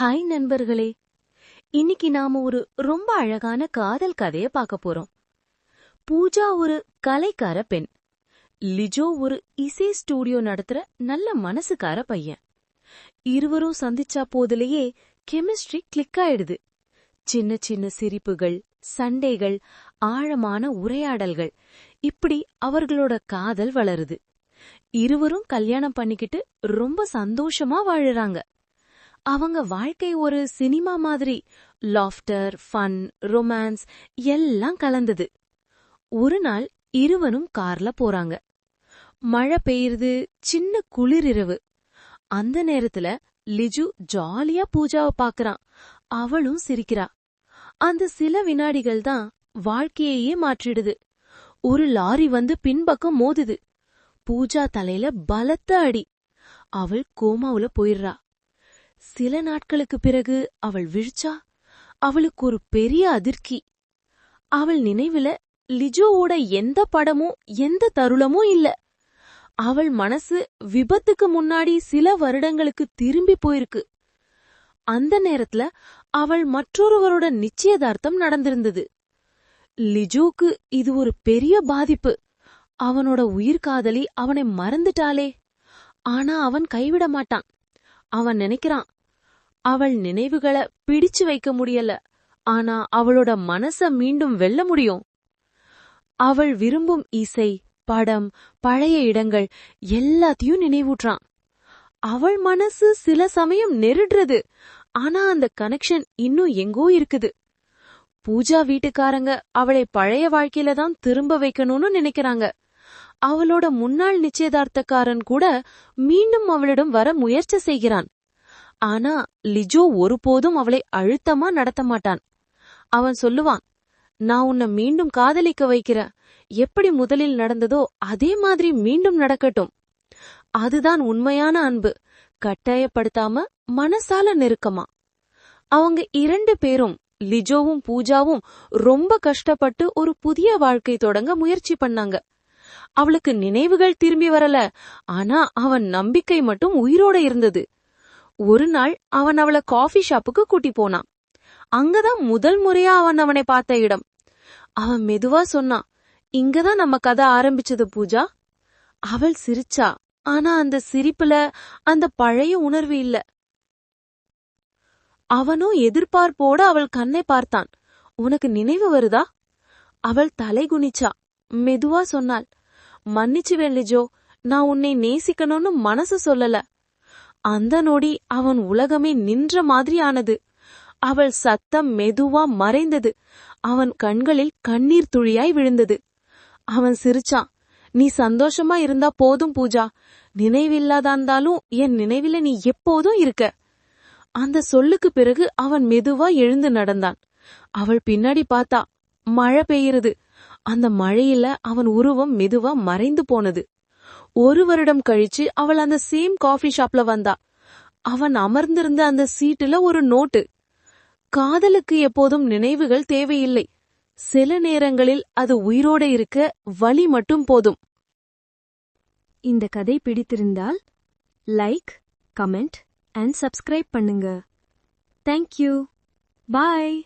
Hi நண்பர்களே. இன்னைக்கு நாம ஒரு ரொம்ப அழகான காதல் கதைய பார்க்க போறோம். பூஜா ஒரு கலைக்கார பெண். லிஜோ ஒரு இசை ஸ்டூடியோ நடத்துற நல்ல மனசுக்கார பையன். இருவரும் சந்திச்சா போதிலேயே கெமிஸ்ட்ரி கிளிக் ஆயிடுது. சின்ன சின்ன சிரிப்புகள் சண்டைகள் ஆழமான உரையாடல்கள். இப்படி அவர்களோட காதல் வளருது. இருவரும் கல்யாணம் பண்ணிக்கிட்டு ரொம்ப சந்தோஷமா வாழுறாங்க. அவங்க வாழ்க்கை ஒரு சினிமா மாதிரி. லாஃப்டர் ஃபன் ரொமான்ஸ் எல்லாம் கலந்தது. ஒரு நாள் இருவரும் கார்ல போறாங்க. மழை பெய்யுறது சின்ன குளிர் இரவு. அந்த நேரத்துல லிஜு ஜாலியா பூஜாவை பாக்குறான். அவளும் சிரிக்கிறா. அந்த சில வினாடிகள் தான் வாழ்க்கையையே மாற்றிடுது. ஒரு லாரி வந்து பின்பக்கம் மோதுது. பூஜா தலையில பலத்த அடி. அவள் கோமாவுல போயிடுறா. சில நாட்களுக்கு பிறகு அவள் விழிச்சா? அவளுக்கு ஒரு பெரிய அதிர்ச்சி. அவள் நினைவுல லிஜோவோட எந்த படமும் எந்த தருளமும் இல்ல. அவள் மனசு விபத்துக்கு முன்னாடி சில வருடங்களுக்கு திரும்பி போயிருக்கு. அந்த நேரத்துல அவள் மற்றொருவரோட நிச்சயதார்த்தம் நடந்திருந்தது. லிஜோக்கு இது ஒரு பெரிய பாதிப்பு. அவனோட உயிர்காதலி அவனை மறந்துட்டாளே. ஆனா அவன் கைவிட மாட்டான். அவன் நினைக்கிறான். அவள் நினைவுகளை பிடிச்சு வைக்க முடியல. ஆனா அவளோட மனச மீண்டும் வெல்ல முடியும். அவள் விரும்பும் இசை படம் பழைய இடங்கள் எல்லாத்தையும் நினைவூட்டுறான். அவள் மனசு சில சமயம் நெருடுறது. ஆனா அந்த கனெக்ஷன் இன்னும் எங்கோ இருக்குது. பூஜா வீட்டுக்காரங்க அவளை பழைய வாழ்க்கையில தான் திரும்ப வைக்கணும்னு நினைக்கிறாங்க. அவளோட முன்னாள் நிச்சயதார்த்தக்காரன் கூட மீண்டும் அவளிடம் வர முயற்சி செய்கிறான். ஆனா லிஜோ ஒருபோதும் அவளை அழுத்தமா நடத்த மாட்டான். அவன் சொல்லுவான் நான் உன்னை மீண்டும் காதலிக்க வைக்கிற எப்படி முதலில் நடந்ததோ அதே மாதிரி மீண்டும் நடக்கட்டும். அதுதான் உண்மையான அன்பு. கட்டாயப்படுத்தாம மனசால நெருக்கமா. அவங்க இரண்டு பேரும் லிஜோவும் பூஜாவும் ரொம்ப கஷ்டப்பட்டு ஒரு புதிய வாழ்க்கை தொடங்க முயற்சி பண்ணாங்க. அவளுக்கு நினைவுகள் திரும்பி வரல. ஆனா அவன் நம்பிக்கை மட்டும் உயிரோட இருந்தது. ஒரு நாள் அவன் அவளை காஃபி ஷாப்புக்கு கூட்டி போனான். அங்கதான் முதல் முறையா அவன் அவனை பார்த்த இடம். அவன் மெதுவா சொன்னான் இங்கதான் நம்ம கதை ஆரம்பிச்சது பூஜா. அவள் சிரிச்சா. ஆனா அந்த சிரிப்புல அந்த பழைய உணர்வு இல்ல. அவனும் எதிர்பார்ப்போட அவள் கண்ணை பார்த்தான். உனக்கு நினைவு வருதா? அவள் தலை குனிச்சா. மெதுவா சொன்னாள் மன்னிச்சு வெள்ளிஜோ நான் உன்னை நேசிக்கணும்னு மனசு சொல்லல. அந்த நொடி அவன் உலகமே நின்ற மாதிரி ஆனது அவள் சத்தம் மெதுவா மறைந்தது. அவன் கண்களில் கண்ணீர் துளியாய் விழுந்தது. அவன் சிரிச்சான் நீ சந்தோஷமா இருந்தா போதும் பூஜா. நினைவில்லாதாந்தாலும் என் நினைவில நீ எப்போதும் இருக்க. அந்த சொல்லுக்கு பிறகு அவன் மெதுவா எழுந்து நடந்தான். அவள் பின்னாடி பார்த்தா மழை பெய்யுறது. அந்த மழையில அவன் உருவம் மெதுவா மறைந்து போனது. ஒரு வருடம் கழிச்சு அவள் அந்த சேம் காஃபி ஷாப்ல வந்தா. அவன் அமர்ந்திருந்த அந்த சீட்டுல ஒரு நோட்டு. காதலுக்கு எப்போதும் நினைவுகள் தேவையில்லை. சில நேரங்களில் அது உயிரோட இருக்க வழி மட்டும் போதும். இந்த கதை பிடித்திருந்தால் லைக் கமெண்ட் அண்ட் சப்ஸ்கிரைப் பண்ணுங்க. Thank you bye